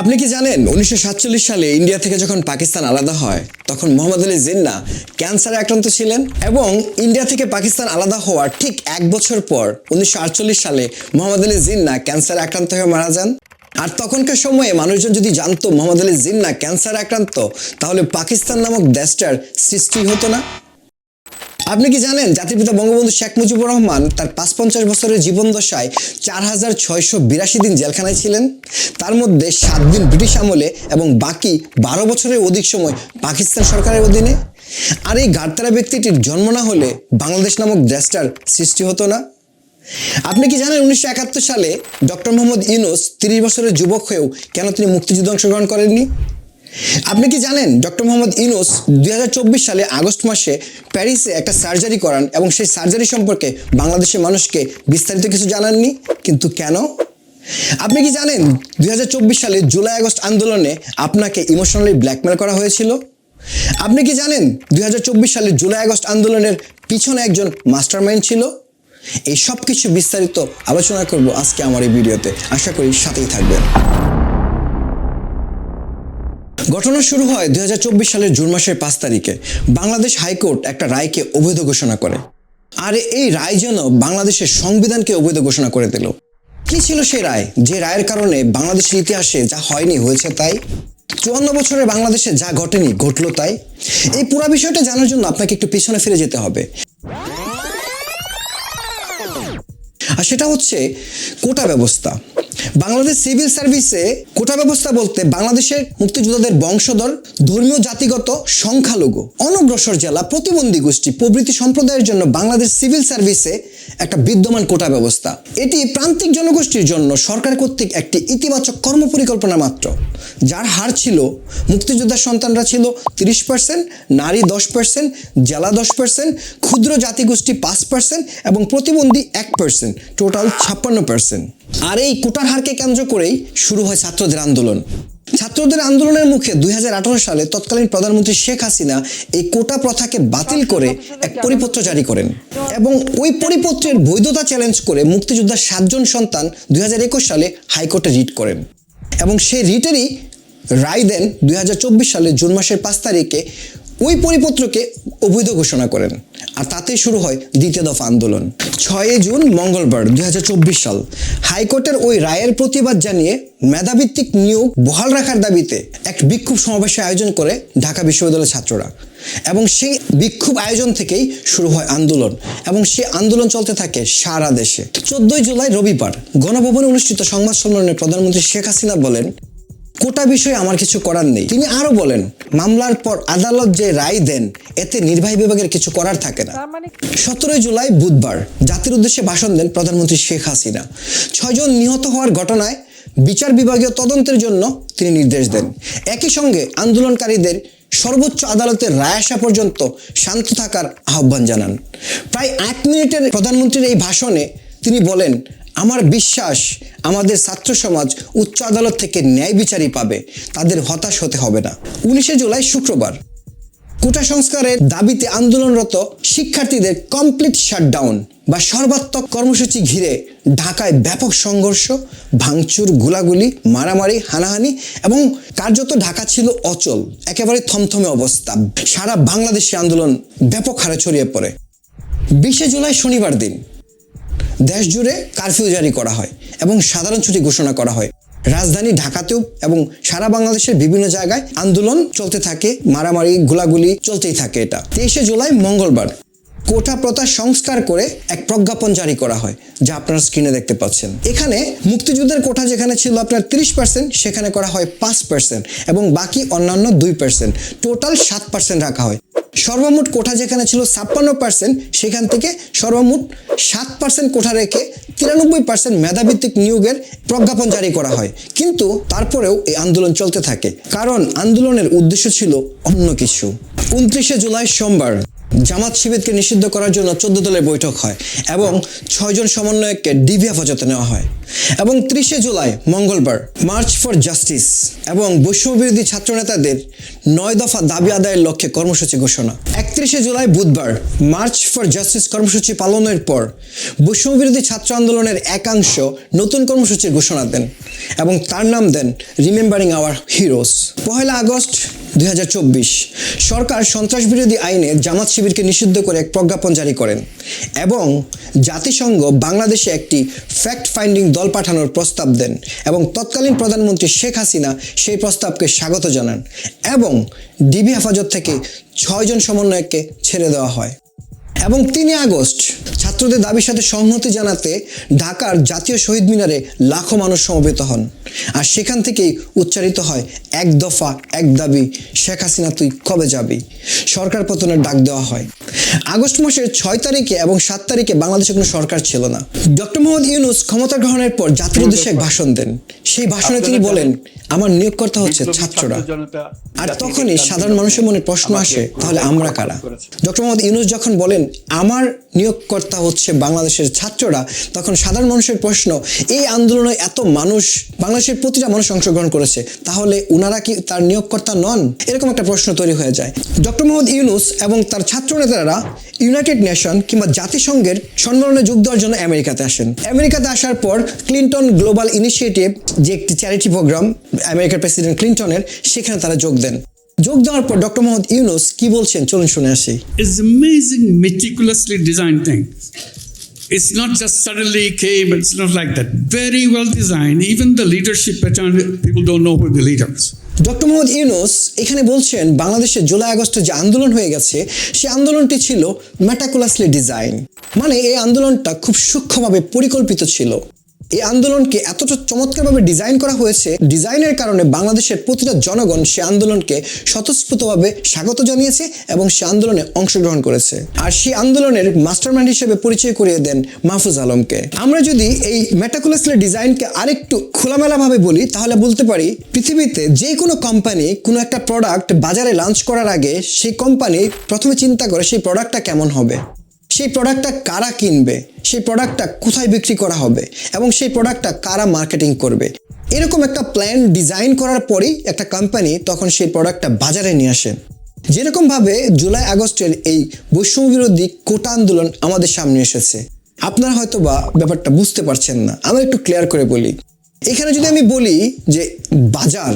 আপনি কি জানেন, উনিশশো সাতচল্লিশ সালে ইন্ডিয়া থেকে যখন পাকিস্তান আলাদা হয়, তখন মোহাম্মদ আলী জিন্না ক্যান্সারে আক্রান্ত ছিলেন এবং ইন্ডিয়া থেকে পাকিস্তান আলাদা হওয়ার ঠিক এক বছর পর উনিশশো আটচল্লিশ সালে মোহাম্মদ আলী জিন্না ক্যান্সারে আক্রান্ত হয়ে মারা যান। আর তখনকার সময়ে মানুষজন যদি জানতো মোহাম্মদ আলী জিন্না ক্যান্সারে আক্রান্ত, তাহলে পাকিস্তান নামক দেশটার সৃষ্টি হতো না। আপনি কি জানেন জাতির পিতা বঙ্গবন্ধু শেখ মুজিবুর রহমান তার পাঁচ পঞ্চাশ বছরের জীবন দশায় চার হাজার ছয়শো বিরাশি দিন জেলখানায় ছিলেন? তার মধ্যে সাত দিন ব্রিটিশ আমলে এবং বাকি বারো বছরের অধিক সময় পাকিস্তান সরকারের অধীনে। আর এই গাড়তারা ব্যক্তিটির জন্ম না হলে বাংলাদেশ নামক দেশটার সৃষ্টি হতো না। আপনি কি জানেন উনিশশো একাত্তর সালে ডক্টর মোহাম্মদ ইউনুস তিরিশ বছরের যুবক হয়েও কেন তিনি মুক্তিযুদ্ধে অংশগ্রহণ করেননি? আপনি কি জানেন, ডক্টর মোহাম্মদ ইউনুস দুই হাজার চব্বিশ সালে আগস্ট মাসে প্যারিসে একটা সার্জারি করান এবং সেই সার্জারি সম্পর্কে বাংলাদেশের মানুষকে বিস্তারিত কিছু জানাননি? কিন্তু কেন? আপনি কি জানেন, দুই সালে জুলাই আগস্ট আন্দোলনে আপনাকে ইমোশনালি ব্ল্যাকমেল করা হয়েছিল? আপনি কি জানেন, দুই হাজার চব্বিশ সালে জুলাই আগস্ট আন্দোলনের পিছনে একজন মাস্টারমাইন্ড ছিল? এই সব কিছু বিস্তারিত আলোচনা করব আজকে আমার এই ভিডিওতে। আশা করি সাথেই থাকবেন। ঘটনা শুরু হয় দুই সালের জুন মাসের পাঁচ তারিখে। বাংলাদেশ হাইকোর্ট একটা রায়কে অবৈধ ঘোষণা করে। আর এই রায় যেন বাংলাদেশের সংবিধানকে অবৈধ ঘোষণা করে দিল। কি ছিল সেই রায়? যে রায়ের কারণে বাংলাদেশের ইতিহাসে যা হয়নি হয়েছে তাই? চুয়ান্ন বছরে বাংলাদেশে যা ঘটেনি ঘটলো তাই? এই পুরো বিষয়টা জানার জন্য আপনাকে একটু পিছনে ফিরে যেতে হবে। আর সেটা হচ্ছে কোটা ব্যবস্থা। বাংলাদেশ সিভিল সার্ভিসে কোটা ব্যবস্থা বলতে বাংলাদেশের মুক্তিযোদ্ধাদের বংশধর, ধর্মীয় জাতিগত সংখ্যালঘু, অনগ্রসর জেলা, প্রতিবন্ধী গোষ্ঠী, প্রভৃতি সম্প্রদায়ের জন্য বাংলাদেশ সিভিল সার্ভিসে একটা বিদ্যমান কোটা ব্যবস্থা। এটি প্রান্তিক জনগোষ্ঠীর জন্য সরকার কর্তৃক একটি ইতিবাচক কর্মপরিকল্পনা মাত্র। যার হার ছিল, মুক্তিযোদ্ধার সন্তানরা ছিল তিরিশ পার্সেন্ট নারী দশ পার্সেন্ট জেলা দশ পার্সেন্ট ক্ষুদ্র জাতিগোষ্ঠী পাঁচ পার্সেন্ট এবং প্রতিবন্ধী এক পার্সেন্ট টোটাল ছাপ্পান্ন পার্সেন্ট আর এই কোটার হারকে কেন্দ্র করেই শুরু হয় ছাত্রদের আন্দোলন। ছাত্রদের আন্দোলনের মুখে দুই সালে তৎকালীন প্রধানমন্ত্রী শেখ হাসিনা এই কোটা প্রথাকে বাতিল করে এক পরিপত্র জারি করেন। এবং ওই পরিপত্রের বৈধতা চ্যালেঞ্জ করে মুক্তিযোদ্ধার সাতজন সন্তান দুই হাজার একুশ সালে হাইকোর্টে রিট করেন। এবং সেই রিটেরই রায় দেন দুই হাজার চব্বিশ সালে জুন মাসের পাঁচ তারিখে ওই পরিপত্রকে অবৈধ ঘোষণা করেন। আর তাতেই শুরু হয় দ্বিতীয় দফা আন্দোলন। ছয়ই জুন, মঙ্গলবার, দুই হাজার চব্বিশ সাল। হাইকোর্টের ওই রায়ের প্রতিবাদ জানিয়ে মেধাভিত্তিক নিয়োগ বহাল রাখার দাবিতে এক বিক্ষোভ সমাবেশের আয়োজন করে ঢাকা বিশ্ববিদ্যালয়ের ছাত্ররা। এবং সেই বিক্ষোভ আয়োজন থেকেই শুরু হয় আন্দোলন এবং সেই আন্দোলন চলতে থাকে সারা দেশে। চোদ্দই জুলাই রবিবার গণভবনে অনুষ্ঠিত সংবাদ সম্মেলনে প্রধানমন্ত্রী শেখ হাসিনা বলেন কোটা বিষয়ে আমার কিছু করার নেই। তিনি আরও বলেন মামলার পর আদালত যে রায় দেন এতে নির্বাহী বিভাগের কিছু করার থাকে না। মানে সতেরোই জুলাই বুধবার জাতির উদ্দেশ্যে ভাষণ দেন প্রধানমন্ত্রী শেখ হাসিনা। ছয়জন নিহত হওয়ার ঘটনায় বিচার বিভাগীয় তদন্তের জন্য তিনি নির্দেশ দেন। একই সঙ্গে আন্দোলনকারীদের সর্বোচ্চ আদালতের রায় আসা পর্যন্ত শান্ত থাকার আহ্বান জানান। প্রায় এক মিনিটের প্রধানমন্ত্রীর এই ভাষণে তিনি বলেন আমার বিশ্বাস আমাদের ছাত্র সমাজ উচ্চ আদালত থেকে ন্যায় বিচারই পাবে। তাদের হতাশ হতে হবে না। উনিশে জুলাই শুক্রবার, কোটা সংস্কারের দাবিতে আন্দোলনরত শিক্ষার্থীদের কমপ্লিট শাটডাউন বা সর্বাত্মক কর্মসূচি ঘিরে ঢাকায় ব্যাপক সংঘর্ষ, ভাঙচুর, গুলাগুলি, মারামারি, হানাহানি এবং কার্যত ঢাকা ছিল অচল, একেবারে থমথমে অবস্থা। সারা বাংলাদেশি আন্দোলন ব্যাপক হারে ছড়িয়ে পড়ে। বিশে জুলাই শনিবার দিন দেশ জুড়ে কারফিউ জারি করা হয় এবং সাধারণ ছুটি ঘোষণা করা হয়। রাজধানী ঢাকাতেও এবং সারা বাংলাদেশের বিভিন্ন জায়গায় আন্দোলন চলতে থাকে, মারামারি, গোলাগুলি চলতেই থাকে এটা। তেইশে জুলাই মঙ্গলবার কোটা প্রথা সংস্কার করে এক প্রজ্ঞাপন জারি করা হয়, যা আপনারা স্ক্রিনে দেখতে পাচ্ছেন। এখানে মুক্তিযুদ্ধের কোটা যেখানে ছিল আপনার তিরিশ পার্সেন্ট সেখানে করা হয় পাঁচ পার্সেন্ট এবং বাকি অন্যান্য দুই পার্সেন্ট টোটাল সাত পার্সেন্ট রাখা হয়। সর্বমোট কোঠা যেখানে ছিল ছাপ্পান্ন পার্সেন্ট সেখান থেকে সর্বমোট সাত পার্সেন্ট কোঠা রেখে তিরানব্বই পার্সেন্ট মেধাভিত্তিক নিয়োগের প্রজ্ঞাপন জারি করা হয়। কিন্তু তারপরেও এই আন্দোলন চলতে থাকে, কারণ আন্দোলনের উদ্দেশ্য ছিল অন্য কিছু। উনত্রিশে জুলাই সোমবার জামাত শিবিরকে নিষিদ্ধ করার জন্য চোদ্দ দলের বৈঠক হয় এবং ছয়জন সমন্বয়ককে ডিবি হেফাজতে নেওয়া হয়। এবং ত্রিশে জুলাই, মঙ্গলবার, মার্চ ফর জাস্টিস এবং বৈষম্যবিরোধী ছাত্রনেতাদের নয় দফা দাবি আদায়ের লক্ষ্যে কর্মসূচি ঘোষণা। একত্রিশে জুলাই বুধবার, মার্চ ফর জাস্টিস কর্মসূচি পালনের পর বৈষম্যবিরোধী ছাত্র আন্দোলনের একাংশ নতুন কর্মসূচির ঘোষণা দেন এবং তার নাম দেন রিমেম্বারিং আওয়ার হিরোস পহেলা আগস্ট দুই হাজার চব্বিশ। সরকার সন্ত্রাস বিরোধী আইনে জামাত শিবিরকে নিষিদ্ধ করে এক প্রজ্ঞাপন জারি করেন এবং জাতিসংঘ বাংলাদেশে একটি ফ্যাক্ট ফাইন্ডিং দল পাঠানোর প্রস্তাব দেন এবং তৎকালীন প্রধানমন্ত্রী শেখ হাসিনা সেই প্রস্তাবকে স্বাগত জানান এবং ডিবি হেফাজত থেকে ছয়জন সমন্বয়ককে ছেড়ে দেওয়া হয়। এবং তিন আগস্ট ছাত্রদের দাবির সাথে সংহতি জানাতে ঢাকার জাতীয় শহীদ মিনারে লাখো মানুষ সমবেত হন। আর সেখান থেকেই উচ্চারিত হয় এক দফা এক দাবি শেখ হাসিনা তুই কবে যাবি? সরকার পতনের ডাক দেওয়া হয়। আগস্ট মাসের ছয় তারিখে এবং সাত তারিখে বাংলাদেশে কোনো সরকার ছিল না। ডক্টর মোহাম্মদ ইউনুস ক্ষমতা গ্রহণের পর জাতির উদ্দেশ্যে এক ভাষণ দেন। সেই ভাষণে তিনি বলেন আমার নিয়োগকর্তা হচ্ছে ছাত্ররা। আর তখনই সাধারণ মানুষের মনে প্রশ্ন আসে তাহলে আমরা কারা? ডক্টর মোহাম্মদ ইউনুস যখন বলেন আমার নিয়োগকর্তা হচ্ছে বাংলাদেশের ছাত্ররা তখন সাধারণ মানুষের প্রশ্ন এই আন্দোলনে এত মানুষ বাংলাদেশের প্রতিটা মানুষ অংশগ্রহণ করেছে, তাহলে উনারা কি তার নিয়োগকর্তা নন? এরকম একটা প্রশ্ন তৈরি হয়ে যায়। ডক্টর মোহাম্মদ ইউনুস এবং তার ছাত্র নেতারা ইউনাইটেড নেশন কিংবা জাতিসংঘের সম্মেলনে যোগ দেওয়ার জন্য আমেরিকাতে আসেন। আমেরিকাতে আসার পর ক্লিন্টন গ্লোবাল ইনিশিয়েটিভ, যে একটি চ্যারিটি প্রোগ্রাম আমেরিকার প্রেসিডেন্ট ক্লিন্টনের, সেখানে তারা যোগ দেন। যোগ দেওয়ার পর ডক্টর মোহাম্মদ ইউনুস কি বলছেন? চলুন শুনে আসি। Meticulously designed thing. It's not just suddenly came, it's not like that. Very well designed. Even the leadership pattern, people don't know who the leaders. Doctor Mohammad Yunus এখানে বলছেন বাংলাদেশে জুলাই আগস্টে যে আন্দোলন হয়ে গেছে সেই আন্দোলনটি ছিল ম্যাটাকুলাসলি ডিজাইন মানে এই আন্দোলনটা খুব সূক্ষ্মভাবে পরিকল্পিত ছিল এই আন্দোলনকে এতটা চমৎকারভাবে ডিজাইন করা হয়েছে, ডিজাইনের কারণে বাংলাদেশের প্রতিটা জনগণ সে আন্দোলনকে স্বতঃস্ফূর্তভাবে স্বাগত জানিয়েছে এবং সে আন্দোলনে অংশগ্রহণ করেছে। আর সেই আন্দোলনের মাস্টারমাইন্ড হিসেবে পরিচয় করিয়ে দেন মাহফুজ আলমকে। আমরা যদি এই মেটাকুলাসলি ডিজাইনকে আরেকটু খোলামেলাভাবে বলি, তাহলে বলতে পারি, পৃথিবীতে যে কোনো কোম্পানি কোনো একটা প্রোডাক্ট বাজারে লঞ্চ করার আগে সেই কোম্পানি প্রথমে চিন্তা করে সেই প্রোডাক্টটা কেমন হবে। সেই প্রোডাক্টটা কারা কিনবে? সেই প্রোডাক্টটা কোথায় বিক্রি করা হবে? এবং সেই প্রোডাক্টটা কারা মার্কেটিং করবে? এরকম একটা প্ল্যান ডিজাইন করার পরেই একটা কোম্পানি তখন সেই প্রোডাক্টটা বাজারে নিয়ে আসে। যেরকমভাবে জুলাই আগস্টের এই বৈষম্য বিরোধী কোটা আন্দোলন আমাদের সামনে এসেছে। আপনারা হয়তো বা ব্যাপারটা বুঝতে পারছেন না। আমি একটু ক্লিয়ার করে বলি। এখানে যদি আমি বলি যে বাজার,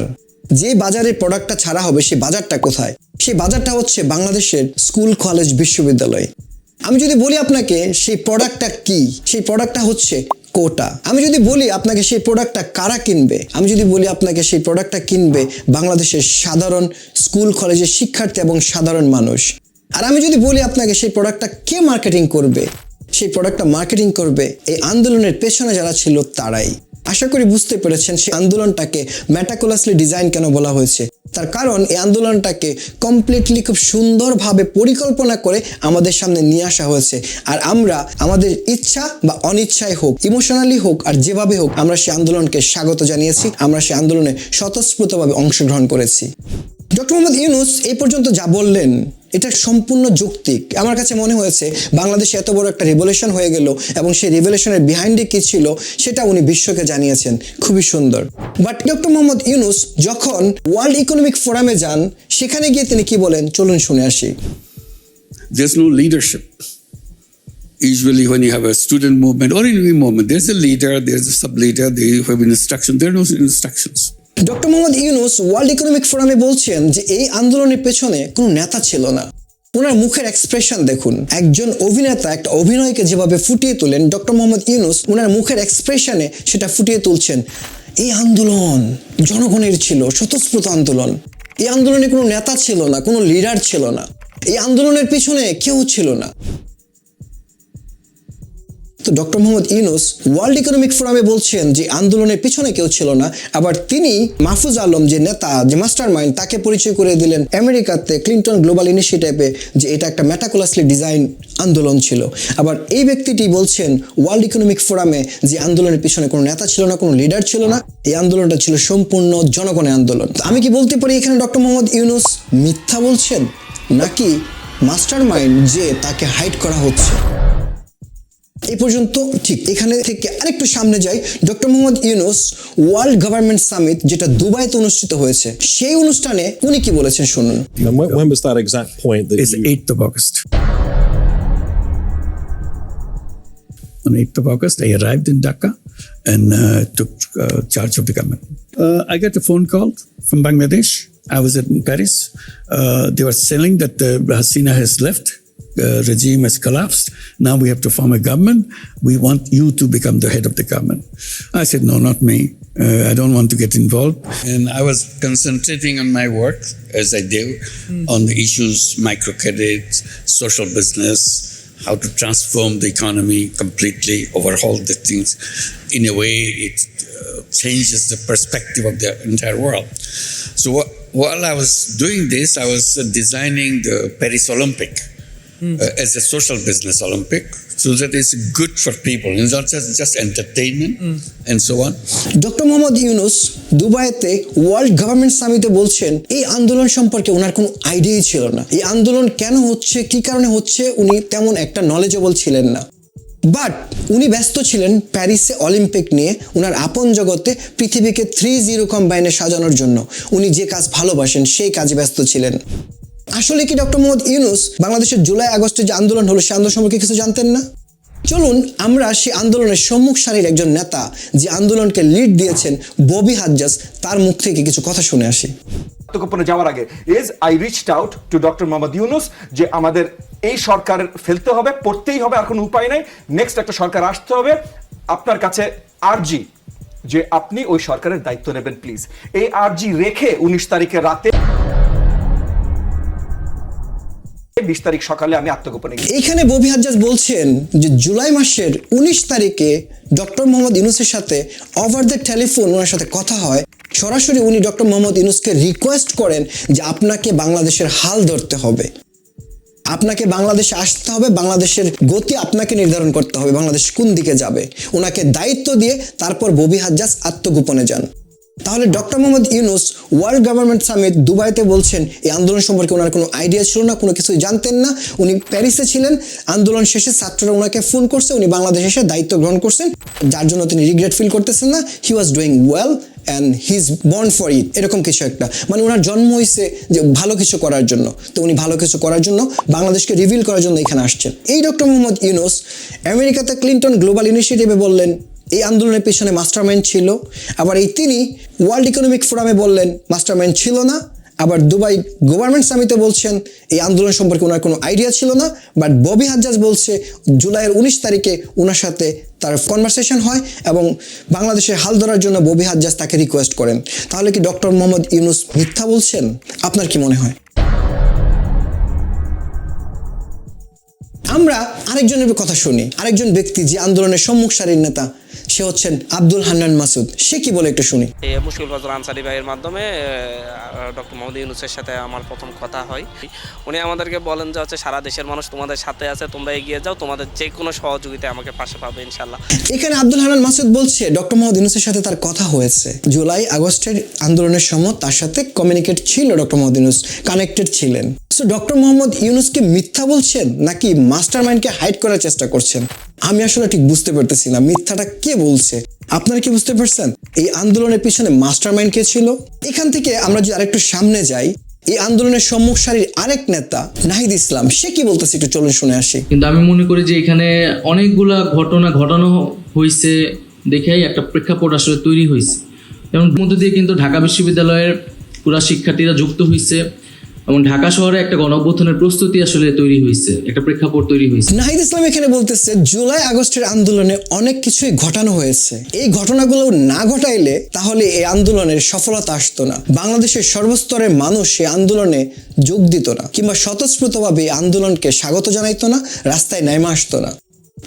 যে বাজারে প্রোডাক্টটা ছাড়া হবে সেই বাজারটা কোথায়? সেই বাজারটা হচ্ছে বাংলাদেশের স্কুল কলেজ বিশ্ববিদ্যালয়। আমি যদি বলি আপনাকে সেই প্রোডাক্টটা কি? সেই প্রোডাক্টটা হচ্ছে কোটা। আমি যদি বলি আপনাকে সেই প্রোডাক্টটা কারা কিনবে? আমি যদি বলি আপনাকে সেই প্রোডাক্টটা কিনবে বাংলাদেশের সাধারণ স্কুল কলেজের শিক্ষার্থী এবং সাধারণ মানুষ। আর আমি যদি বলি আপনাকে সেই প্রোডাক্টটা কে মার্কেটিং করবে? সেই প্রোডাক্টটা মার্কেটিং করবে এই আন্দোলনের পেছনে যারা ছিল তারাই। আশা করি বুঝতে পেরেছেন সেই আন্দোলনটাকে ম্যাটাকুলাসলি ডিজাইন কেন বলা হয়েছে? তার কারণ এই আন্দোলনটাকে কমপ্লিটলি খুব সুন্দরভাবে পরিকল্পনা করে আমাদের সামনে নিয়ে আসা হয়েছে। আর আমরা আমাদের ইচ্ছা বা অনিচ্ছায় হোক ইমোশনালি হোক আর যেভাবে হোক, আমরা সেই আন্দোলনকে স্বাগত জানিয়েছি, আমরা সেই আন্দোলনে স্বতঃস্ফূর্তভাবে অংশগ্রহণ করেছি। ডক্টর মোহাম্মদ ইউনুস এই পর্যন্ত যা বললেন এটা সম্পূর্ণ যৌক্তিক আমার কাছে মনে হয়েছে বাংলাদেশে এত বড় একটা রেভলিউশন হয়ে গেল এবং সেই রেভলিউশনের বিহাইন্ডে কী ছিল সেটা উনি বিশ্বকে জানিয়েছেন খুবই সুন্দর বাট ডক্টর মোহাম্মদ ইউনুস যখন ওয়ার্ল্ড ইকোনমিক ফোরামে যান সেখানে গিয়ে তিনি কি বলেন চলুন শুনে আসি There's no leadership. Usually, when you have a student movement or any movement, there's a leader, there's a sub leader, they have instruction. There are no instructions. Doctor Mohammad Yunus world economic ফোরামে বলছেন যে এই আন্দোলনের পেছনে কোনো নেতা ছিল না। ওনার মুখের এক্সপ্রেশন দেখুন। একজন অভিনেতা, একটা অভিনয়কে যেভাবে ফুটিয়ে তোলেন, ডক্টর মোহাম্মদ ইউনুস ওনার মুখের এক্সপ্রেশনে সেটা ফুটিয়ে তুলছেন। এই আন্দোলন জনগণের ছিল, স্বতঃস্ফূর্ত আন্দোলন। এই আন্দোলনে কোনো নেতা ছিল না, কোনো লিডার ছিল না। এই আন্দোলনের পিছনে কেউ ছিল না। তো doctor Mohammad Yunus world economic ফোরামে বলছেন যে আন্দোলনের পিছনে কেউ ছিল না। আবার তিনি মাহফুজ আলম যে নেতা, যে মাস্টার মাইন্ড তাকে পরিচয় করে দিলেন আমেরিকাতে ক্লিন্টন গ্লোবাল ইনিশিয়েটিভে যে এটা একটা ম্যাটাকুলাসলি ডিজাইন আন্দোলন ছিল। আবার এই ব্যক্তিটি বলছেন, ওয়ার্ল্ড ইকোনমিক ফোরামে যে আন্দোলনের পিছনে কোনো নেতা ছিল না, কোনো লিডার ছিল না, এই আন্দোলনটা ছিল সম্পূর্ণ জনগণের আন্দোলন। আমি কি বলতে পারি এখানে ডক্টর মোহাম্মদ ইউনুস মিথ্যা বলছেন? নাকি মাস্টার মাইন্ড যে তাকে হাইড করা হচ্ছে? এই পর্যন্ত ঠিক এখানে থেকে আরেকটু সামনে যাই doctor Mohammad Yunus world government summit যেটা দুবাইতে অনুষ্ঠিত হয়েছে সেই অনুষ্ঠানে উনি কি বলেছেন শুনুন And when, when was that exact point that It's you, 8th of August. On 8th of August, I arrived in Dhaka and uh, took uh, charge of the government. Uh, I got a phone call from Bangladesh. I was in Paris. Uh, they were saying that uh, Hasina has left. Uh, regime has collapsed. Now we have to form a government. We want you to become the head of the government. I said, no, not me. Uh, I don't want to get involved. And I was concentrating on my work as I do on the issues microcredit, social business, how to transform the economy completely, overhaul the things in a way it uh, changes the perspective of the entire world. So wh- while I was doing this, I was uh, designing the Paris Olympic uh, as a social business Olympic so that it's good for people, it's not just, just entertainment and so on. Doctor Mohammad Yunus দুবাইতে world government সামিটে বলছেন এই আন্দোলন সম্পর্কে ওনার কোনো আইডিয়াই ছিল না। এই আন্দোলন কেন হচ্ছে কি কারণে হচ্ছে উনি তেমন একটা নলেজেবল ছিলেন না। বাট উনি ব্যস্ত ছিলেন প্যারিসে অলিম্পিক নিয়ে ওনার আপন জগতে পৃথিবীকে থ্রি জিরো কম্বাইনে সাজানোর জন্য। উনি যে কাজ ভালোবাসেন সেই কাজে ব্যস্ত ছিলেন। আসলে কি ডক্টর মোহাম্মদ ইউনুস বাংলাদেশের জুলাই আগস্টে যে আন্দোলন হলো, সে আন্দোলন সম্পর্কে কিছু জানতেন না? চলুন, আমরা সেই আন্দোলনের সম্মুখ সারির একজন নেতা যে আন্দোলনকে লিড দিয়েছেন, ববি হাজ্জাজ, তার মুখ থেকে কিছু কথা শুনে আসি। আত্মগোপনে যাওয়ার আগে is I reached out to doctor Mohammad Yunus যে আমাদের এই সরকার ফেলতে হবে, পড়তেই হবে, আর কোনো উপায় নাই। নেক্সট একটা সরকার আসতে হবে। আপনার কাছে আরজি যে আপনি ওই সরকারের দায়িত্ব নেবেন প্লিজ এই আরজি রেখে উনিশ তারিখে রাতে বিশ তারিখ সকালে আমি আত্মগোপনে এইখানে ববি হাজ্জাজ বলছেন যে জুলাই মাসের উনিশ তারিখে ডক্টর মোহাম্মদ ইউনুসের সাথে ওভার দ্য টেলিফোন ওনার সাথে কথা হয়। সরাসরি উনি ডক্টর মোহাম্মদ ইউনুসকে রিকোয়েস্ট করেন যে আপনাকে বাংলাদেশের হাল ধরতে হবে। আপনাকে বাংলাদেশে আসতে হবে, বাংলাদেশের গতি আপনাকে নির্ধারণ করতে হবে, বাংলাদেশ কোন দিকে যাবে? ওনাকে দায়িত্ব দিয়ে তারপর ববি হাজ্জাজ আত্মগোপনে যান। তাহলে doctor Mohammad Yunus world government summit দুবাইতে বলছেন, এই আন্দোলন সম্পর্কে ওনার কোনো আইডিয়া ছিল না, কোনো কিছুই জানতেন না। উনি প্যারিসে ছিলেন। আন্দোলন শেষে ছাত্ররা ওনাকে ফোন করছে, উনি বাংলাদেশে এসে দায়িত্ব গ্রহণ করছেন। যার জন্য তিনি রিগ্রেট ফিল করতেছেন না। He was doing well and he is born for it এরকম কিছু একটা। মানে ওনার জন্ম হয়েছে যে ভালো কিছু করার জন্য। তো উনি ভালো কিছু করার জন্য বাংলাদেশকে রিভিল করার জন্য এখানে আসছেন। এই ডক্টর মোহাম্মদ ইউনুস আমেরিকাতে ক্লিন্টন গ্লোবাল ইনিশিয়েটিভে বললেন এই আন্দোলনের পেছনে মাস্টারমাইন্ড ছিল। আবার এই তিনি ওয়ার্ল্ড ইকোনমিক ফোরামে বললেন, মাস্টারমাইন্ড ছিল না। আবার দুবাই গভর্নমেন্ট সামিতে বলছেন, এই আন্দোলন সম্পর্কে ওনার কোনো আইডিয়া ছিল না। বাট ববি হাজ্জাজ বলছে, জুলাইয়ের উনিশ তারিখে ওনার সাথে তার কনভারসেশন হয় এবং বাংলাদেশের হাল ধরার জন্য ববি হাজ্জাজ তাকে রিকোয়েস্ট করেন। তাহলে কি ডক্টর মোহাম্মদ ইউনুস মিথ্যা বলছেন? আপনার কি মনে হয়? আমরা আরেকজনের কথা শুনি। আরেকজন ব্যক্তি যে আন্দোলনের সম্মুখ সারির নেতা সে হচ্ছেন আব্দুল হান্নান মাসুদ। সে কি বলে একটু শুনি। এই মুশকিল ফজল আনসারি ভাইয়ের মাধ্যমে ডক্টর মোহাম্মদ ইউনুসের সাথে আমার প্রথম কথা হয়। উনি আমাদেরকে বলেন যে হচ্ছে সারা দেশের মানুষ তোমাদের সাথে আছে তোমরা এগিয়ে যাও তোমাদের যে কোনো সহযোগিতায় আমাকে পাশে পাবে ইনশাল্লাহ এখানে আব্দুল হান্নান মাসুদ বলছে ডক্টর মোহাম্মদ ইউনুসের সাথে তার কথা হয়েছে। জুলাই আগস্টের আন্দোলনের সময় তার সাথে কমিউনিকেট ছিল ডক্টর মোহাম্মদ ইউনুস কানেক্টেড ছিলেন। সো ডক্টর মোহাম্মদ ইউনুসকে মিথ্যা বলছেন নাকি মাস্টার মাইন্ডকে হাইড করার চেষ্টা করছেন? আমি আসলে ঠিক বুঝতে পারতেছি না, মিথ্যাটা কে বলছে? আপনারা কি বুঝতে পারছেন? এই আন্দোলনের পিছনে মাস্টার মাইন্ড কে ছিল? এখান থেকে আমরা যদি আরেকটু সামনে যাই, এই আন্দোলনের সম্মুখ সারির আরেক নেতা, নাহিদ ইসলাম, সে কি বলতেছে একটু চলুন শুনে আসি। কিন্তু আমি মনে করি যে এখানে অনেকগুলা ঘটনা, ঘটানো হয়েছে দেখেই একটা প্রেক্ষাপট আসলে তৈরি হয়েছে এবং মধ্যে দিয়ে কিন্তু ঢাকা বিশ্ববিদ্যালয়ের পুরা শিক্ষার্থীরা যুক্ত হয়েছে এবং ঢাকা শহরে একটা গণ অভ্যুত্থানের প্রস্তুতি আসলে তৈরি হয়েছে, একটা প্রেক্ষাপট তৈরি হয়েছে। নাহিদ ইসলাম এখানে বলতেছে, জুলাই আগস্টের আন্দোলনে অনেক কিছুই ঘটানো হয়েছে। এই ঘটনাগুলো না ঘটাইলে তাহলে এই আন্দোলনের সফলতা আসতো না। বাংলাদেশের সর্বস্তরের মানুষ এই আন্দোলনে যোগ দিত না, কিংবা স্বতঃস্ফূর্তভাবে এই আন্দোলনকে স্বাগত জানাইতো না, রাস্তায় নেমে আসতো না।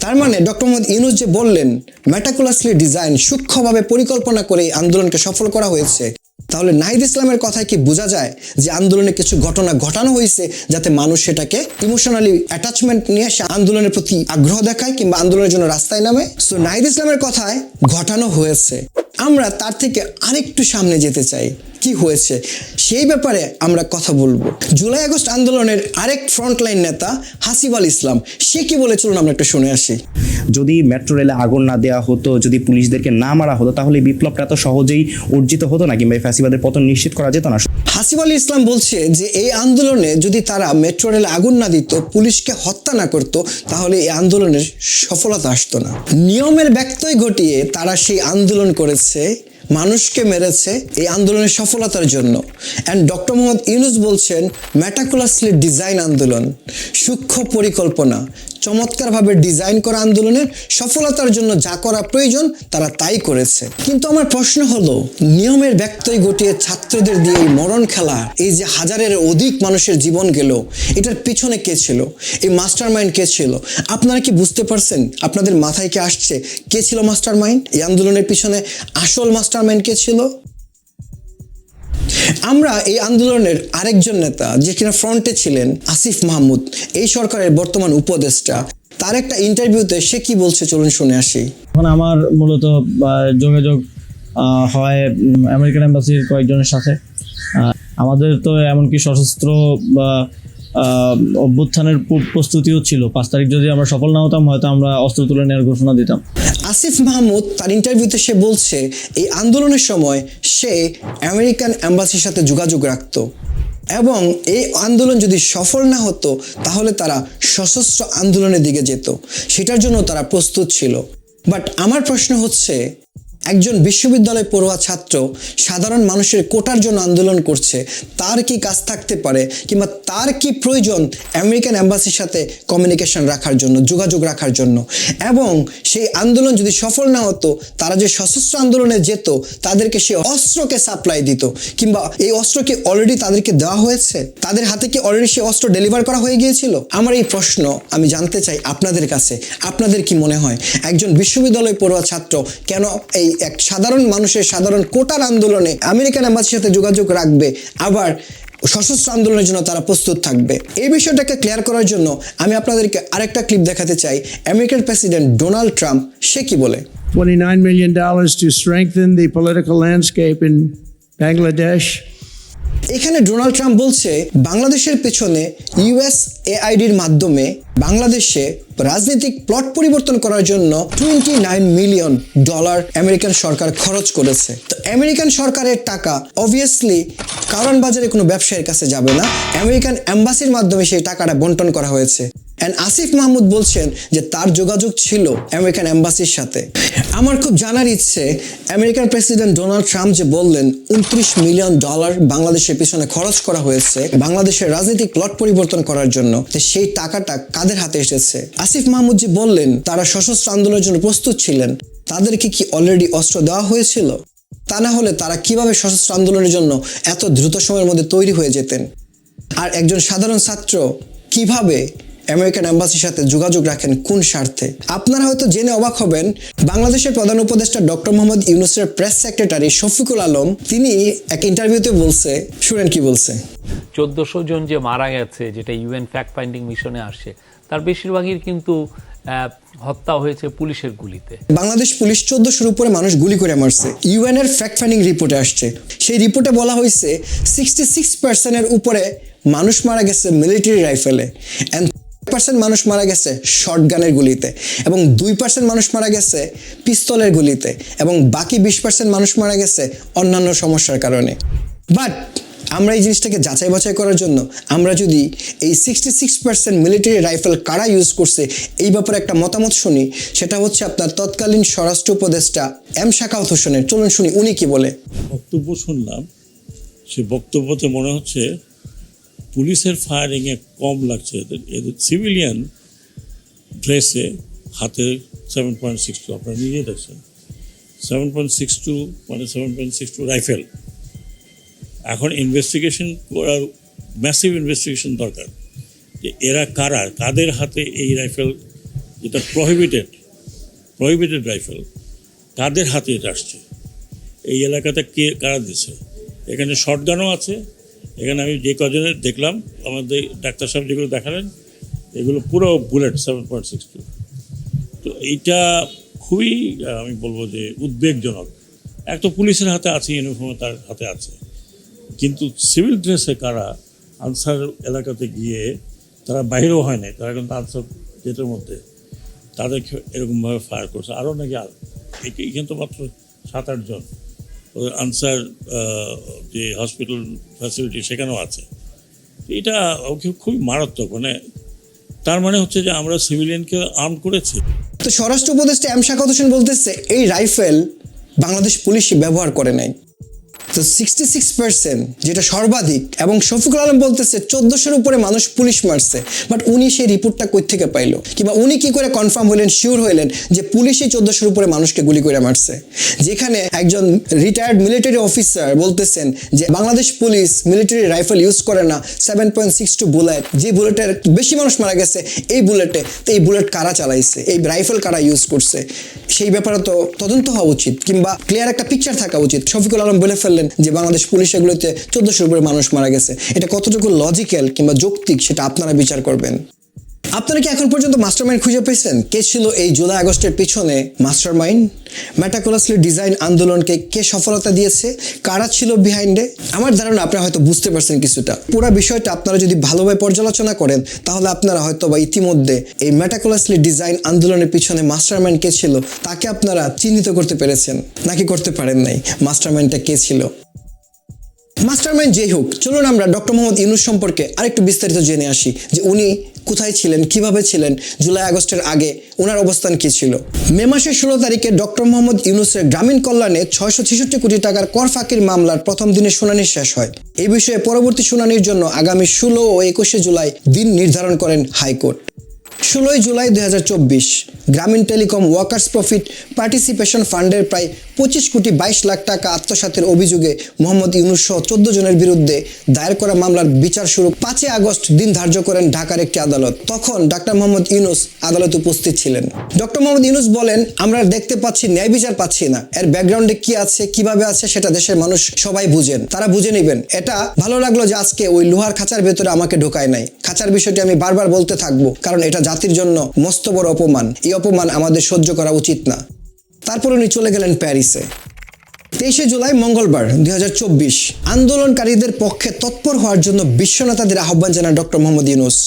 তার মানে ডক্টর মোহাম্মদ ইউনুস যে বললেন ম্যাটাকুলাসলি ডিজাইন সূক্ষ্মভাবে পরিকল্পনা করে এই আন্দোলনকে সফল করা হয়েছে তাহলে নাহিদ ইসলামের কথায় কি বোঝা যায় যে আন্দোলনে কিছু ঘটনা ঘটানো হয়েছে যাতে মানুষ সেটাকে ইমোশনালি অ্যাটাচমেন্ট নিয়ে সে আন্দোলনের প্রতি আগ্রহ দেখায় কিংবা আন্দোলনের জন্য রাস্তায় নামে? সো নাহিদ ইসলামের কথায় ঘটানো হয়েছে। আমরা তার থেকে আরেকটু সামনে যেতে চাই। কি হয়েছে? সেই ব্যাপারে আমরা কথা বলব। জুলাই আগস্ট আন্দোলনের আরেক ফ্রন্টলাইন নেতা হাসিব আল ইসলাম সে কি বলে? চলুন আমরা একটু শুনে আসি। যদি মেট্রো রেলে আগুন না দেওয়া হতো যদি পুলিশদেরকে না মারা হতো তাহলে বিপ্লবটা এত সহজেই অর্জিত হতো না কিংবা এই ফ্যাসিবাদের পতন নিশ্চিত করা যেত না? হাসিব আলী ইসলাম বলছে যে এই আন্দোলনে যদি তারা মেট্রো রেলে আগুন না দিত পুলিশকে হত্যা না করত তাহলে এই আন্দোলনের সফলতা আসতো না। নিয়মের ব্যক্তই ঘটিয়ে তারা সেই আন্দোলন করেছে মানুষকে মেরেছে এই আন্দোলনের সফলতার জন্য। অ্যান্ড ডক্টর মোহাম্মদ ইউনুস বলছেন ম্যাটাকুলাসলি ডিজাইন আন্দোলন, সূক্ষ্ম পরিকল্পনা চমৎকারভাবে ডিজাইন করা আন্দোলনের সফলতার জন্য যা করা প্রয়োজন, তারা তাই করেছে। কিন্তু আমার প্রশ্ন হলো, নিয়মের ব্যক্তই ঘটিয়ে ছাত্রদের দিয়ে এই মরণ খেলা, এই যে হাজারের অধিক মানুষের জীবন গেল, এটার পিছনে কে ছিল? এই মাস্টার মাইন্ড কে ছিল? আপনারা কি বুঝতে পারছেন? আপনাদের মাথায় কি আসছে কে ছিল মাস্টার মাইন্ড এই আন্দোলনের পিছনে আসল মাস্টার মাইন্ড কে ছিল? আমরা এই আন্দোলনের আরেকজন নেতা, যে কিনা ফ্রন্টে ছিলেন, আসিফ মাহমুদ, এই সরকারের বর্তমান উপদেষ্টা, তার একটা ইন্টারভিউতে সে কি বলছে চলুন শুনে আসি। এখন আমার মূলত যোগাযোগ হয় আমেরিকান এম্বাসির কয়েকজনের সাথে। আমাদের তো এমনকি সশস্ত্র বা অভ্যুত্থানের প্রস্তুতিও ছিল। পাঁচ তারিখ যদি আমরা সফল না হতাম, হয়তো আমরা অস্ত্র তুলে নেওয়ার ঘোষণা দিতাম। আসিফ মাহমুদ তার ইন্টারভিউতে সে বলছে, এই আন্দোলনের সময় সে আমেরিকান অ্যাম্বাসির সাথে যোগাযোগ রাখত এবং এই আন্দোলন যদি সফল না হতো, তাহলে তারা সশস্ত্র আন্দোলনের দিকে যেত। সেটার জন্য তারা প্রস্তুত ছিল। বাট আমার প্রশ্ন হচ্ছে একজন বিশ্ববিদ্যালয় পড়ুয়া ছাত্র সাধারণ মানুষের কোটার জন্য আন্দোলন করছে, তার কি কাজ থাকতে পারে কিংবা তার কি প্রয়োজন আমেরিকান অ্যাম্বাসির সাথে কমিউনিকেশন রাখার জন্য, যোগাযোগ রাখার জন্য? এবং সেই আন্দোলন যদি সফল না হতো, তারা যে সশস্ত্র আন্দোলনে যেত, তাদেরকে সে অস্ত্রকে সাপ্লাই দিত কিংবা এই অস্ত্র কি অলরেডি তাদেরকে দেওয়া হয়েছে? তাদের হাতে কি অলরেডি সে অস্ত্র ডেলিভার করা হয়ে গিয়েছিল? আমার এই প্রশ্ন আমি জানতে চাই আপনাদের কাছে। আপনাদের কি মনে হয়, একজন বিশ্ববিদ্যালয় পড়ুয়া ছাত্র কেন এই এক সাধারণ মানুষের সাধারণ কোটার আন্দোলনে আমেরিকান অ্যাম্বাসির সাথে যোগাযোগ রাখবে, আবার সশস্ত্র আন্দোলনের জন্য তারা প্রস্তুত থাকবে। এই বিষয়টাকে ক্লিয়ার করার জন্য আমি আপনাদেরকে আরেকটা ক্লিপ দেখাতে চাই। আমেরিকান প্রেসিডেন্ট ডোনাল্ড ট্রাম্প সে কি বলে? $29 million to strengthen the political landscape in Bangladesh. এখানে ডোনাল্ড ট্রাম্প বলছে, বাংলাদেশের পেছনে ইউএস এআইডির মাধ্যমে বাংলাদেশে রাজনৈতিক প্লট পরিবর্তন করার জন্য twenty nine million dollar American সরকার খরচ করেছে। তো আমেরিকান সরকারের টাকা অবভিয়াসলি কারণ বাজারে কোনো ব্যবসায়ীর কাছে যাবে না। আমেরিকান অ্যাম্বাসির মাধ্যমে সেই টাকাটা বন্টন করা হয়েছে। অ্যান্ড আসিফ মাহমুদ বলছেন যে তার যোগাযোগ ছিল আমেরিকান অ্যাম্বাসির সাথে। আমার খুব জানার ইচ্ছে আমেরিকান প্রেসিডেন্ট ডোনাল্ড ট্রাম্প যে বললেন, উনত্রিশ মিলিয়ন ডলার বাংলাদেশের পিছনে খরচ করা হয়েছে বাংলাদেশের রাজনৈতিক প্লট পরিবর্তন করার জন্য সেই টাকাটা কাদের হাতে এসেছে? আসিফ মাহমুদ যে বললেন, তারা সশস্ত্র আন্দোলনের জন্য প্রস্তুত ছিলেন, তাদেরকে কি অলরেডি অস্ত্র দেওয়া হয়েছিল? তা না হলে তারা কীভাবে সশস্ত্র আন্দোলনের জন্য এত দ্রুত সময়ের মধ্যে তৈরি হয়ে যেতেন? আর একজন সাধারণ ছাত্র কীভাবে আমেরিকান অ্যাম্বাসির সাথে যোগাযোগ রাখেন কোন স্বার্থে? আপনারা হয়তো জেনে অবাক হবেন বাংলাদেশের প্রধান উপদেষ্টা ডক্টর মোহাম্মদ ইউনুসের প্রেস সেক্রেটারি শফিকুল আলম তিনি এক ইন্টারভিউতে বলছে শুনেন কি বলছে। চোদ্দোশো জন যে মারা গেছে যেটা ইউএন ফ্যাক্ট ফাইন্ডিং মিশনে আসে তার বেশিরভাগই কিন্তু হত্যা হয়েছে পুলিশের গুলিতে। বাংলাদেশ পুলিশ চোদ্দশোর উপরে মানুষ গুলি করে মারছে। ইউএন এর ফ্যাক্ট ফাইন্ডিং রিপোর্টে আসছে। সেই রিপোর্টে বলা হয়েছে সিক্সটি সিক্স পার্সেন্টের উপরে মানুষ মারা গেছে মিলিটারি রাইফেলে অ্যান্ড পার্সেন্ট মানুষ মারা গেছে শর্ট গানের গুলিতে এবং দুই পার্সেন্ট মানুষ মারা গেছে পিস্তলের গুলিতে এবং বাকি বিশ পার্সেন্ট মানুষ মারা গেছে অন্যান্য সমস্যার কারণে। বাট আমরা এই জিনিসটাকে যাচাই বাছাই করার জন্য আমরা যদি এই sixty six percent military rifle কারা ইউজ করছে এই ব্যাপারে একটা মতামত শুনি, সেটা হচ্ছে আপনার তৎকালীন স্বরাষ্ট্র উপদেষ্টা এম শাকাউত হোসেনের। চলুন শুনি, উনি কি বলে? বক্তব্য শুনলাম। সে বক্তব্যতে মনে হচ্ছে পুলিশের ফায়ারিংয়ে কম লাগছে। এদের এদের সিভিলিয়ান ড্রেসে হাতে সেভেন পয়েন্ট সিক্স টু আপনারা নিজেই দেখছেন। সেভেন পয়েন্ট সিক্স টু মানে seven point six two rifle এখন ইনভেস্টিগেশন করার ম্যাসিভ ইনভেস্টিগেশন দরকার যে এরা কারা, কাদের হাতে এই রাইফেল যেটা প্রহিবিটেড প্রহিবিটেড রাইফেল কাদের হাতে এটা আসছে? এই এলাকাতে কে, কারা দিচ্ছে? এখানে শর্টগানও আছে এখানে আমি যে কজনের দেখলাম, আমাদের ডাক্তার সাহেব যেগুলো দেখালেন, এগুলো পুরো bullet seven point six two তো এইটা খুবই আমি বলব যে উদ্বেগজনক। এক তো পুলিশের হাতে আছে ইউনিফর্ম তার হাতে আছে। কিন্তু সিভিল ড্রেসে কারা আনসার এলাকাতে গিয়ে তারা বাইরেও হয় নাই, তারা কিন্তু আনসার গেটের মধ্যে, তাদেরকে এরকমভাবে ফায়ার করছে। আরও নাকি আর এখানে তো মাত্র সাত আটজন। আনসার যে হসপিটাল ফ্যাসিলিটি সেখানেও আছে। এটা খুবই মারাত্মক মানে তার মানে হচ্ছে যে আমরা সিভিলিয়ানকে আর্ম করেছি। তো স্বরাষ্ট্র উপদেষ্টা এম শাখাত হোসেন বলতেছে, এই রাইফেল বাংলাদেশ পুলিশ ব্যবহার করে নাই। তো সিক্সটি সিক্স পার্সেন্ট যেটা সর্বাধিক এবং শফিকুল আলম বলতেছে চোদ্দশোর উপরে মানুষ পুলিশ মারছে বাট উনি সেই রিপোর্টটা কই থেকে পাইলো? কিংবা উনি কি করে কনফার্ম হলেন শিওর হইলেন যে পুলিশই চোদ্দশোর উপরে মানুষকে গুলি করে মারছে? যেখানে একজন রিটায়ার্ড মিলিটারি অফিসার বলতেছেন যে Bangladesh police military rifle use করে না seven point six two bullet যে বুলেটের বেশি মানুষ মারা গেছে, এই বুলেটে তো এই বুলেট কারা চালাইছে? এই রাইফেল কারা ইউজ করছে? সেই ব্যাপারে তো তদন্ত হওয়া উচিত, কিংবা ক্লিয়ার একটা পিকচার থাকা উচিত, শফিকুল আলম বলে ফেললেন যে বাংলাদেশ পুলিশ এগুলোতে চোদ্দশোর উপরে মানুষ মারা গেছে। এটা কতটুকু লজিক্যাল কিংবা যৌক্তিক সেটা আপনারা বিচার করবেন? আপনারা কি এখন পর্যন্ত মাস্টারমাইন্ড খুঁজে পেয়েছেন? কে ছিল এই জুলাই আগস্টের পিছনে মাস্টারমাইন্ড? মেটাকোলাসলি ডিজাইন আন্দোলনকে কে সফলতা দিয়েছে? কারা ছিল বিহাইন্ডে আমার ধারণা আপনারা হয়তো বুঝতে পারছেন কিছুটা। পুরো বিষয়টা আপনারা যদি ভালোভাবে পর্যালোচনা করেন, তাহলে আপনারা হয়তো বা ইতিমধ্যে এই মেটাকোলাসলি ডিজাইন আন্দোলনের পিছনে মাস্টারমাইন্ড কে ছিল, তাকে আপনারা চিহ্নিত করতে পেরেছেন, নাকি করতে পারেন নাই? মাস্টারমাইন্ডটা কে ছিল? মাস্টারমাইন্ড যেই হোক, চলুন আমরা ডক্টর মোহাম্মদ ইউনুস সম্পর্কে আরেকটু বিস্তারিত জেনে আসি যে উনি কোথায় ছিলেন, কীভাবে ছিলেন, জুলাই আগস্টের আগে ওনার অবস্থান কি ছিল। মে মাসের ষোলো তারিখে ডক্টর মোহাম্মদ ইউনুসের গ্রামীণ কল্যাণে ছয়শো ছেষট্টি কোটি টাকার কর ফাঁকির মামলার প্রথম দিনের শুনানি শেষ হয়। এই বিষয়ে পরবর্তী শুনানির জন্য আগামী ষোলো ও একুশে জুলাই দিন নির্ধারণ করেন হাইকোর্ট। ষোলোই জুলাই দুই হাজার চব্বিশ, গ্রামীণ টেলিকম ওয়ার্কার্স প্রফিট পার্টিসিপেশন ফান্ডের প্রায় পঁচিশ কোটি বাইশ লাখ টাকা আত্মসাতের অভিযোগে মোহাম্মদ ইউনুস সহ চোদ্দ জনের বিরুদ্ধে দায়ের করা মামলার বিচার শুরু পাঁচই আগস্ট দিন ধার্য করেন ঢাকার একটি আদালত। তখন ডাক্তার মোহাম্মদ ইউনুস আদালতে উপস্থিত ছিলেন। ডক্টর মোহাম্মদ ইউনুস বলেন, আমরা দেখতে পাচ্ছি, ন্যায় বিচার পাচ্ছি না। এর ব্যাকগ্রাউন্ডে কি আছে, কীভাবে আছে, সেটা দেশের মানুষ সবাই বুঝেন। তারা বুঝে নেবেন। এটা ভালো লাগল যে আজকে ওই লোহার খাঁচার ভেতরে আমাকে ঢোকায় নাই। খাঁচার বিষয়টি আমি বারবার বলতে থাকব, কারণ এটা জাতির জন্য মস্ত বড় অপমান। এই অপমান আমাদের সহ্য করা উচিত না। তারপর উনি চলে গেলেন প্যারিসে। তেইশে জুলাই, মঙ্গলবার, দুই হাজার চব্বিশ। আন্দোলনকারীদের পক্ষে তৎপর হওয়ার জন্য বিশ্ব নেতাদের আহ্বান জানান ডক্টর মোহাম্মদ ইউনুস।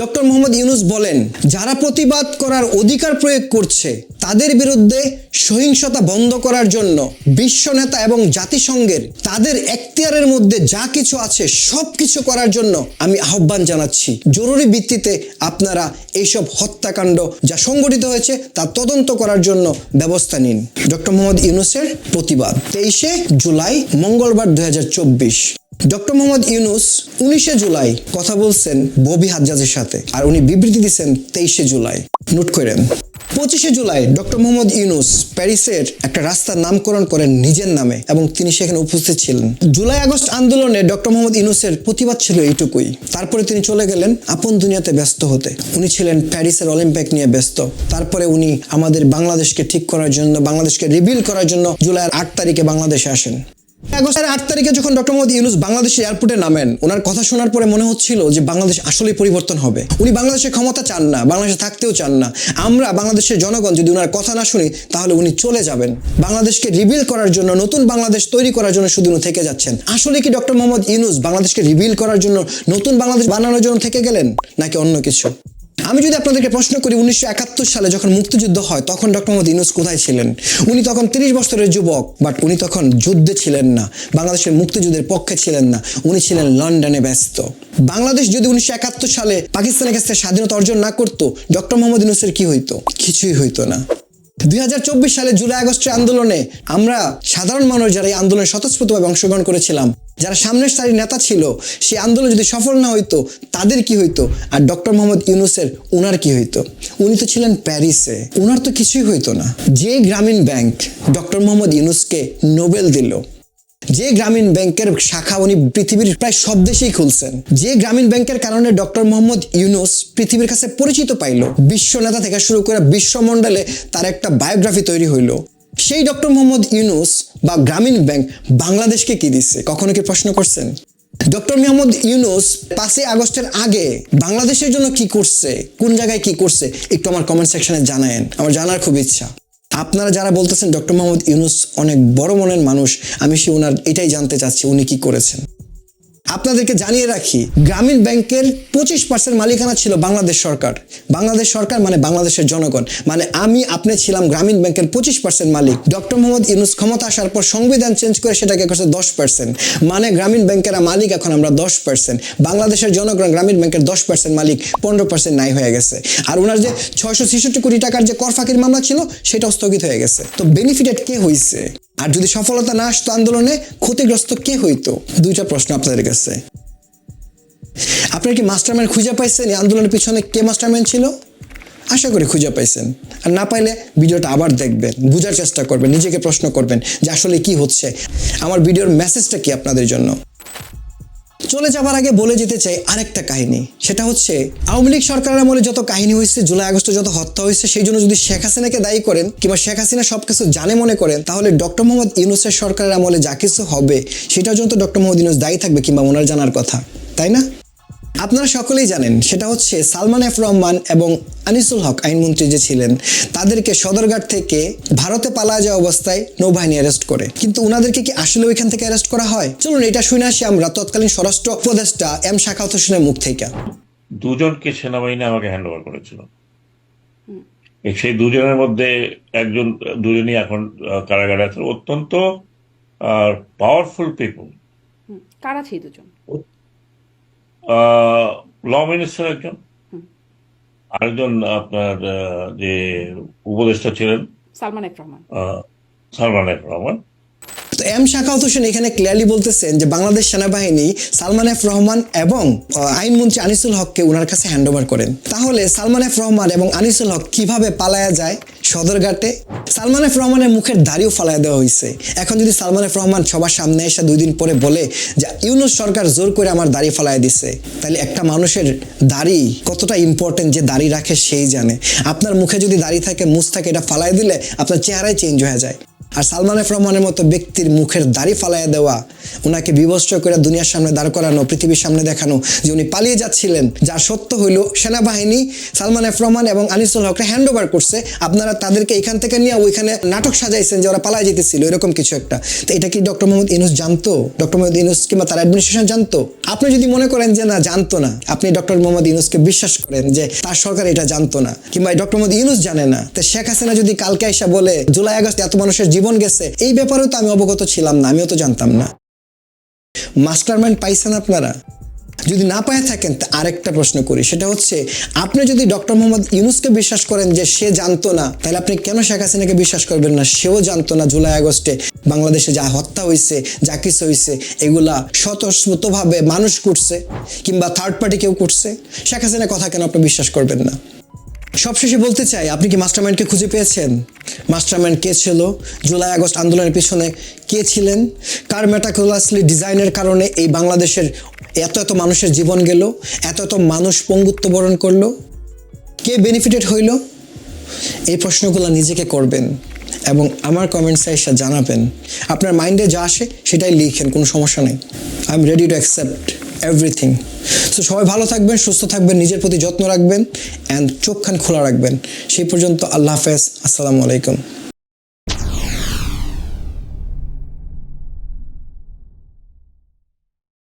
ডক্টর মোহাম্মদ ইউনুস বলেন, যারা প্রতিবাদ করার অধিকার প্রয়োগ করছে, তাদের বিরুদ্ধে সহিংসতা বন্ধ করার জন্য বিশ্ব নেতা এবং জাতিসংঘের তাদের এখতিয়ারের মধ্যে যা কিছু আছে সব কিছু করার জন্য আমি আহ্বান জানাচ্ছি। জরুরি ভিত্তিতে আপনারা এইসব হত্যাকাণ্ড যা সংগঠিত হয়েছে, তা তদন্ত করার জন্য ব্যবস্থা নিন। ডক্টর মোহাম্মদ ইউনুসের প্রতিবাদ, তেইশে জুলাই, মঙ্গলবার দুই হাজার চব্বিশ। ডক্টর মোহাম্মদ ইউনুস উনিশে জুলাই কথা বলছেন ববি হাজ্জাজের সাথে। আর উনি বিবৃতি দিচ্ছেন তেইশে জুলাই। নোট করেন, পঁচিশে জুলাই ডক্টর মোহাম্মদ ইউনুস প্যারিসের একটা রাস্তার নামকরণ করেন নিজের নামে এবং তিনি সেখানে উপস্থিত ছিলেন। জুলাই আগস্ট আন্দোলনে ডক্টর মোহাম্মদ ইউনুসের প্রতিবাদ ছিল এইটুকুই। তারপরে তিনি চলে গেলেন আপন দুনিয়াতে ব্যস্ত হতে। উনি ছিলেন প্যারিসের অলিম্পিক নিয়ে ব্যস্ত। তারপরে উনি আমাদের বাংলাদেশকে ঠিক করার জন্য, বাংলাদেশকে রিবিল করার জন্য জুলাইয়ের আট তারিখে বাংলাদেশে আসেন। আগস্টের আট তারিখে যখন ডক্টর মোহাম্মদ ইউনুস বাংলাদেশের এয়ারপোর্টে নামেন, ওনার কথা শোনার পরে মনে হচ্ছিল যে বাংলাদেশ আসলে পরিবর্তন হবে। উনি বাংলাদেশের ক্ষমতা চান না, বাংলাদেশে থাকতেও চান না। আমরা বাংলাদেশের জনগণ যদি ওনার কথা না শুনি, তাহলে উনি চলে যাবেন। বাংলাদেশকে রিবিল করার জন্য, নতুন বাংলাদেশ তৈরি করার জন্য শুধু উনি থেকে যাচ্ছেন। আসলে কি ডক্টর মোহাম্মদ ইউনুস বাংলাদেশকে রিবিল করার জন্য নতুন বাংলাদেশ বানানোর জন্য থেকে গেলেন, নাকি অন্য কিছু? আমি যদি আপনাদেরকে প্রশ্ন করি, উনিশশো একাত্তর সালে যখন মুক্তিযুদ্ধ হয়, তখন ডক্টর মোহাম্মদ ইউনুস কোথায় ছিলেন? উনি তখন তিরিশ বছরের যুবক বাট উনি তখন যুদ্ধে ছিলেন না, বাংলাদেশের মুক্তিযুদ্ধের পক্ষে ছিলেন না, উনি ছিলেন লন্ডনে ব্যস্ত। বাংলাদেশ যদি উনিশশো একাত্তর সালে পাকিস্তানের কাছ থেকে স্বাধীনতা অর্জন না করতো, ডক্টর মোহাম্মদ ইউনুসের কি হইতো? কিছুই হইতো না। দুই হাজার চব্বিশ সালে জুলাই আগস্টের আন্দোলনে আমরা সাধারণ মানুষ যারা এই আন্দোলনে স্বতঃস্ফূর্তভাবে অংশগ্রহণ করেছিলাম যারা সামনের সারির নেতা ছিল, সেই আন্দোলন যদি সফল না হইতো, তাদের কি হইতো? আর ডক্টর মোহাম্মদ ইউনুসের ওনার কি হইতো? উনি তো ছিলেন প্যারিসে। ওনার তো কিছুই হইতো না। যে গ্রামীণ ব্যাংক ডক্টর মোহাম্মদ ইউনুসকে নোবেল দিল, যে গ্রামীণ ব্যাংকের শাখা উনি পৃথিবীর প্রায় সব দেশেই খুলছেন, যে গ্রামীণ ব্যাংকের কারণে ডক্টর মোহাম্মদ ইউনুস পৃথিবীর কাছে পরিচিত পাইল, বিশ্ব নেতা থেকে শুরু করে বিশ্বমণ্ডলে তার একটা বায়োগ্রাফি তৈরি হইল। সেই ডক্টর মোহাম্মদ ইউনুস বা গ্রামীণ ব্যাংক বাংলাদেশকে কি দিচ্ছে? কখনো কি প্রশ্ন করছেন? ডক্টর মোহাম্মদ ইউনুস পাঁচই আগস্টের আগে বাংলাদেশের জন্য কি করছে? কোন জায়গায় কি করছে? একটু আমার কমেন্ট সেকশনে জানায়েন। আমার জানার খুব ইচ্ছা। আপনারা যারা বলতেছেন ডক্টর মোহাম্মদ ইউনুস অনেক বড় মনের মানুষ, আমি সে ওনার এটাই জানতে চাচ্ছি, উনি কি করেছেন? আপনাদেরকে জানিয়ে রাখি, গ্রামীণ ব্যাংকের পঁচিশ পার্সেন্ট মালিকানা ছিল বাংলাদেশ সরকার। বাংলাদেশ সরকার মানে বাংলাদেশের জনগণ। মানে আমি, আপনি ছিলাম গ্রামীণ ব্যাংকের পঁচিশ পার্সেন্ট মালিক। ডক্টর মোহাম্মদ ইউনুস ক্ষমতা আসার পর সংবিধান চেঞ্জ করে সেটাকে করছে দশ পার্সেন্ট মানে গ্রামীণ ব্যাংকের মালিক, এখন আমরা দশ পার্সেন্ট বাংলাদেশের জনগণ গ্রামীণ ব্যাংকের দশ পার্সেন্ট মালিক, পনেরো পার্সেন্ট নাই হয়ে গেছে। আর ওনার যে ছয়শো ছেষট্টি কোটি টাকার যে কর ফাঁকির মামলা ছিল, সেটাও স্থগিত হয়ে গেছে। তো বেনিফিটেড কে হয়েছে আর যদি সফলতা না আসতো আন্দোলনে ক্ষতিগ্রস্ত কে হইতো? দুইটা প্রশ্ন আপনাদের কাছে। আপনারা কি মাস্টারম্যান খুঁজে পাইছেন? এই আন্দোলনের পিছনে কে মাস্টারম্যান ছিল? আশা করি খুঁজে পাইছেন। আর না পাইলে ভিডিওটা আবার দেখবেন, বোঝার চেষ্টা করবেন, নিজেকে প্রশ্ন করবেন যে আসলে কি হচ্ছে। আমার ভিডিওর মেসেজটা কি আপনাদের জন্য? চলে যাবার আগে বলে যেতে চাই আরেকটা কাহিনী। সেটা হচ্ছে, আওয়ামী লীগ সরকারের আমলে যত কাহিনী হয়েছে, জুলাই আগস্ট যত হত্যা হয়েছে, সেই জন্য যদি শেখ হাসিনাকে দায়ী করেন কিংবা শেখ হাসিনা সব কিছু জানে মনে করেন, তাহলে ডক্টর মোহাম্মদ ইউনুসের সরকারের আমলে যা কিছু হবে, সেটার জন্য তো ডক্টর মোহাম্মদ ইউনুস দায়ী থাকবে কিংবা ওনার জানার কথা। তাই না? আপনারা সকলেই জানেন সেটা হচ্ছে সালমান এফ রহমান এবং আনিসুল হক আইনমন্ত্রী যে ছিলেন তাদেরকে সদরঘাট থেকে ভারতে পালা যাওয়া অবস্থায় নৌবাহিনী অ্যারেস্ট করে। কিন্তু ওনাদেরকে কি আসলে ওইখান থেকে অ্যারেস্ট করা হয়? চলুন এটা শুনে আসি আমরা তৎকালীন স্বরাষ্ট্র উপদেষ্টা এম শাখাউত হোসেনের মুখ থেকে। দুজনকে সেনাবাহিনী আমাকে হ্যান্ড ওভার করেছিল সেই দুজনের মধ্যে একজন দুজনই এখন কারাগারে আছে। অত্যন্ত পাওয়ারফুল পিপল কারা সেই দুজন? ল মিনিস্টার একজন। আরেকজন আপনার যে উপদেষ্টা ছিলেন। সালমান এফ রহমান। সালমান রহমান। তো এম শাখাউত হোসেন এখানে ক্লিয়ারলি বলতেছেন যে বাংলাদেশ সেনাবাহিনী সালমান এফ রহমান এবং আইনমন্ত্রী আনিসুল হককে ওনার কাছে হ্যান্ড ওভার করেন। তাহলে সালমান এফ রহমান এবং আনিসুল হক কীভাবে পালায়া যায় সদরঘাটে? সালমান এফ রহমানের মুখের দাড়িও ফালায় দেওয়া হয়েছে। এখন যদি সালমান এফ রহমান সবার সামনে এসে দুই দিন পরে বলে যে, ইউনুস সরকার জোর করে আমার দাড়ি ফালায় দিছে, তাহলে একটা মানুষের দাড়ি কতটা ইম্পর্টেন্ট যে দাড়ি রাখে সেই জানে। আপনার মুখে যদি দাড়ি থাকে, মুছ থাকে, এটা ফালায় দিলে আপনার চেহারাই চেঞ্জ হয়ে যায়। আর সালমান এফ রহমানের মতো ব্যক্তির মুখের দাড়ি ফালাইয়া দেওয়া ওনাকে বিবস্ত্র করে দুনিয়ার সামনে দাঁড় করানো, পৃথিবীর সামনে দেখানো, যে উনি পালিয়ে যাচ্ছিলেন, যার সত্য হইল সেনাবাহিনী সালমান এফ রহমান এবং আনিসুল হককে হ্যান্ড ওভার করছে। আপনারা তাদেরকে এখান থেকে নিয়ে ওইখানে নাটক সাজাইছেন যে ওরা পালায় যেতেছিল, এরকম কিছু একটা। তো এটা কি ডক্টর মোহাম্মদ ইনুস জানতো? ডক্টর মোহাম্মদ ইনুস কিংবা তার অ্যাডমিনিস্ট্রেশন জানতো? আপনি যদি মনে করেন যে না, জানতো না, আপনি ডক্টর মোহাম্মদ ইউনুসকে বিশ্বাস করেন যে তার সরকার এটা জানতো না, কিংবা ডক্টর মোহাম্মদ ইউনুস জানে না, তো শেখ হাসিনা যদি কালকে এসে বলে, জুলাই আগস্ট এত মানুষের জীবন গেছে, এই ব্যাপারেও তো আমি অবগত ছিলাম না, আমিও তো জানতাম না। মাস্টারমাইন্ড পাইছেন আপনারা? যদি না পায়ে থাকেন, তা আরেকটা প্রশ্ন করি, সেটা হচ্ছে, আপনি যদি ডক্টর মোহাম্মদ ইউনুসকে বিশ্বাস করেন যে সে জানতো না, তাহলে আপনি কেন শেখ হাসিনাকে বিশ্বাস করবেন না? সেও জানতো না জুলাই আগস্টে বাংলাদেশে যা হত্যা হয়েছে যা কিছু হয়েছে এগুলা স্বতঃস্ফূর্তভাবে মানুষ করছে, কিংবা থার্ড পার্টি কেউ করছে। শেখ হাসিনার কথা কেন আপনি বিশ্বাস করবেন না? সবশেষে বলতে চাই, আপনি কি মাস্টারমাইন্ডকে খুঁজে পেয়েছেন? মাস্টারমাইন্ড কে ছিল? জুলাই আগস্ট আন্দোলনের পিছনে কে ছিলেন? কার মেটাকুলাসলি ডিজাইনের কারণে এই বাংলাদেশের এত এত মানুষের জীবন গেল? এত এত মানুষ পঙ্গুত্ব বরণ করল? কে বেনিফিটেড হইল? এই প্রশ্নগুলো নিজেকে করবেন এবং আমার কমেন্টসে এসে জানাবেন। আপনার মাইন্ডে যা আসে সেটাই লিখেন, কোনো সমস্যা নেই। I am ready to accept. Everything so সবাই ভালো থাকবেন, সুস্থ থাকবেন, নিজের প্রতি যত্ন রাখবেন অ্যান্ড চোখখান খোলা রাখবেন। সেই পর্যন্ত আল্লাহ হাফেজ। আসসালামু আলাইকুম।